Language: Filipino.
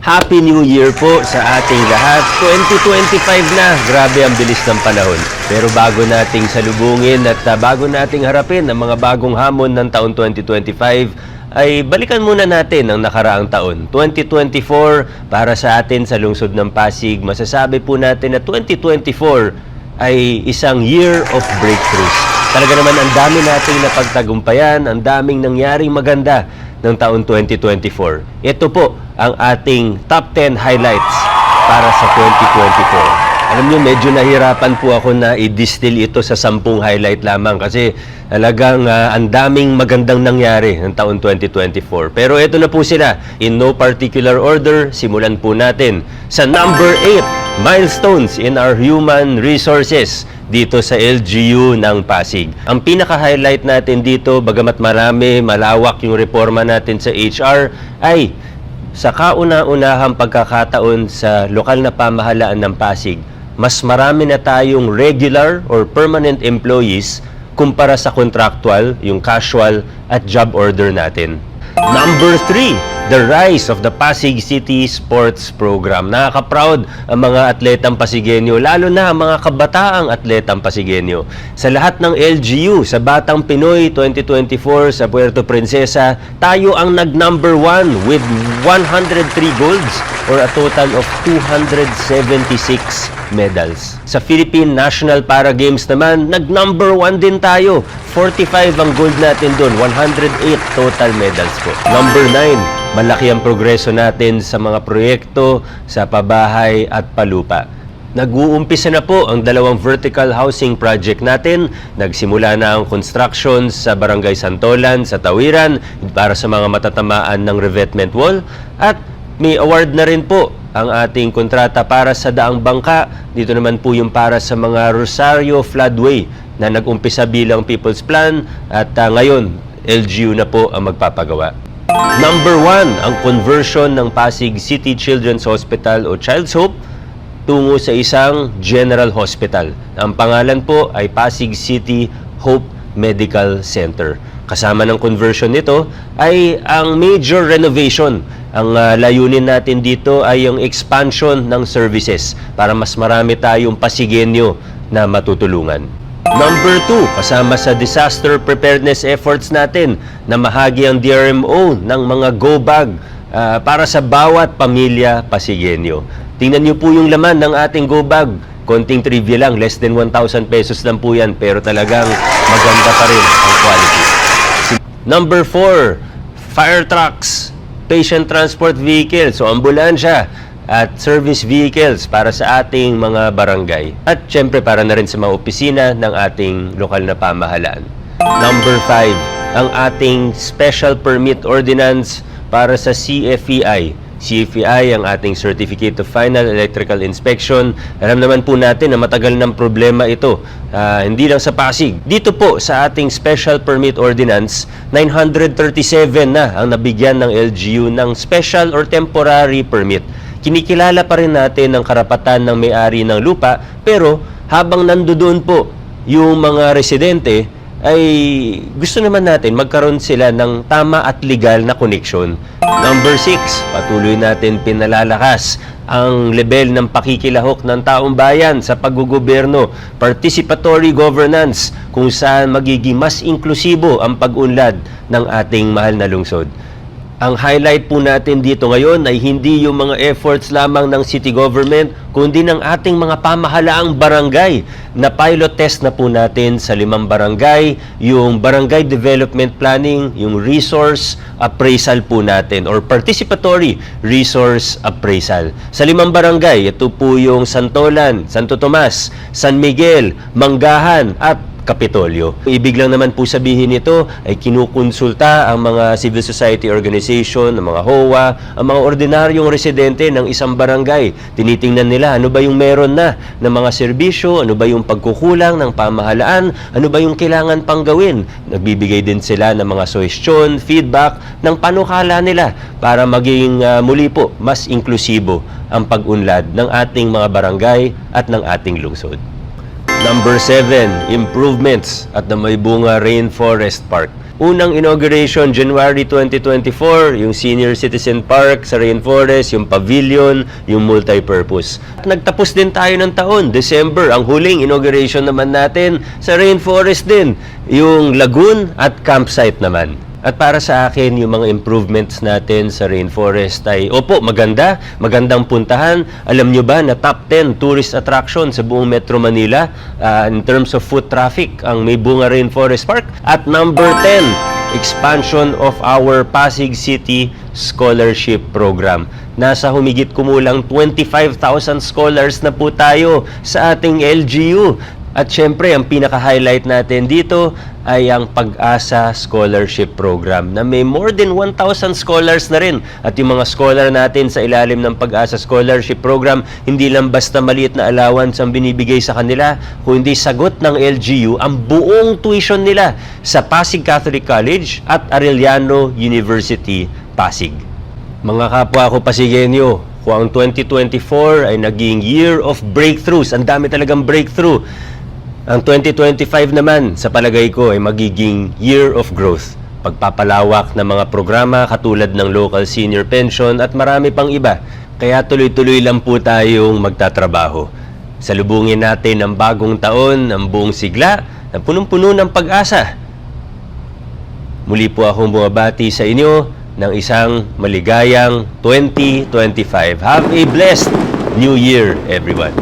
Happy New Year po sa ating lahat. 2025 na. Grabe ang bilis ng panahon. Pero bago nating salubungin at uh, bago nating harapin ang mga bagong hamon ng taon 2025, ay balikan muna natin ang nakaraang taon. 2024 para sa atin sa lungsod ng Pasig, masasabi po natin na 2024 ay isang year of breakthroughs. Talaga naman ang dami nating napagtagumpayan, ang daming nangyaring maganda ng taon 2024. Ito po ang ating top 10 highlights para sa 2024. Alam niyo, medyo nahirapan po ako na i-distill ito sa sampung highlight lamang kasi talagang ah, ang daming magandang nangyari ng taon 2024. Pero ito na po sila. In no particular order, simulan po natin sa number 8, milestones in our human resources dito sa LGU ng Pasig. Ang pinaka-highlight natin dito, bagamat marami, malawak yung reforma natin sa HR, ay sa kauna-unahang pagkakataon sa lokal na pamahalaan ng Pasig, mas marami na tayong regular or permanent employees kumpara sa contractual, yung casual at job order natin. Number 3, the rise of the Pasig City Sports Program. Nakaka-proud ang mga atletang Pasigenyo, lalo na ang mga kabataang atletang Pasigenyo. Sa lahat ng LGU, sa Batang Pinoy 2024 sa Puerto Princesa, tayo ang nag-number 1 with 103 golds or a total of 276 medals. Sa Philippine National Para Games naman, nag-number 1 din tayo. 45 ang gold natin doon, 108 total medals po. Number 9, malaki ang progreso natin sa mga proyekto sa pabahay at palupa. Nag-uumpisa na po ang dalawang vertical housing project natin. Nagsimula na ang construction sa Barangay Santolan sa Tawiran para sa mga matatamaan ng revetment wall at may award na rin po ang ating kontrata para sa Daang Bangka. Dito naman po yung para sa mga Rosario Floodway na nag-umpisa bilang People's Plan at ah, ngayon LGU na po ang magpapagawa. Number one, ang conversion ng Pasig City Children's Hospital o Child's Hope tungo sa isang general hospital. Ang pangalan po ay Pasig City Hope Medical Center. Kasama ng conversion nito ay ang major renovation. Ang ah, layunin natin dito ay yung expansion ng services para mas marami tayong pasigenyo na matutulungan. Number two, kasama sa disaster preparedness efforts natin na mahagi ang DRMO ng mga go bag ah, para sa bawat pamilya pasigenyo. Tingnan niyo po yung laman ng ating go bag. Konting trivia lang, less than 1,000 pesos lang po yan, pero talagang maganda pa rin ang quality. Number 4, fire trucks, patient transport vehicles, so ambulansya at service vehicles para sa ating mga barangay. At syempre para na rin sa mga opisina ng ating lokal na pamahalaan. Number 5, ang ating Special Permit Ordinance para sa CFEI. CFEI ang ating Certificate of Final Electrical Inspection. Alam naman po natin na matagal ng problema ito. Ah, hindi lang sa Pasig. Dito po sa ating Special Permit Ordinance, 937 na ang nabigyan ng LGU ng Special or Temporary Permit. Kinikilala pa rin natin ang karapatan ng may-ari ng lupa, pero habang nandoon po yung mga residente, ay gusto naman natin magkaroon sila ng tama at legal na connection. Number 6, patuloy natin pinalalakas ang level ng pakikilahok ng taong bayan sa paggugoberno, participatory governance, kung saan magiging mas inklusibo ang pag-unlad ng ating mahal na lungsod. Ang highlight po natin dito ngayon ay hindi yung mga efforts lamang ng city government, kundi ng ating mga pamahalaang barangay na pilot test na po natin sa limang barangay, yung barangay development planning, yung resource appraisal po natin or participatory resource appraisal. Sa limang barangay, ito po yung Santolan, Santo Tomas, San Miguel, Manggahan at Kapitolyo. Ibig lang naman po sabihin nito ay kinukonsulta ang mga civil society organization, ang mga HOA, ang mga ordinaryong residente ng isang barangay. Tinitingnan nila ano ba yung meron na ng mga serbisyo, ano ba yung pagkukulang ng pamahalaan, ano ba yung kailangan pang gawin. Nagbibigay din sila ng mga suggestion, feedback ng panukala nila para maging ah, muli po mas inklusibo ang pag-unlad ng ating mga barangay at ng ating lungsod. Number 7, improvements at the Maybunga Rainforest Park. Unang inauguration, January 2024, yung Senior Citizen Park sa Rainforest, yung pavilion, yung multipurpose. At nagtapos din tayo ng taon, December, ang huling inauguration naman natin sa Rainforest din, yung lagoon at campsite naman. At para sa akin, yung mga improvements natin sa rainforest ay, opo, maganda, magandang puntahan. Alam nyo ba na top 10 tourist attraction sa buong Metro Manila ah, in terms of foot traffic ang May Bunga Rainforest Park? At number 10, expansion of our Pasig City Scholarship Program. Nasa humigit kumulang 25,000 scholars na po tayo sa ating LGU. At syempre, ang pinaka-highlight natin dito ay ang Pag-asa Scholarship Program na may more than 1,000 scholars na rin. At yung mga scholar natin sa ilalim ng Pag-asa Scholarship Program, hindi lang basta maliit na allowance ang binibigay sa kanila, kundi sagot ng LGU ang buong tuition nila sa Pasig Catholic College at Arellano University, Pasig. Mga kapwa ko Pasigenyo, kung ang 2024 ay naging year of breakthroughs, ang dami talagang breakthrough. Ang 2025 naman, sa palagay ko, ay magiging year of growth. Pagpapalawak ng mga programa katulad ng local senior pension at marami pang iba. Kaya tuloy-tuloy lang po tayong magtatrabaho. Salubungin natin ang bagong taon, ang buong sigla, na punong-puno ng pag-asa. Muli po akong bumabati sa inyo ng isang maligayang 2025. Have a blessed New Year, everyone.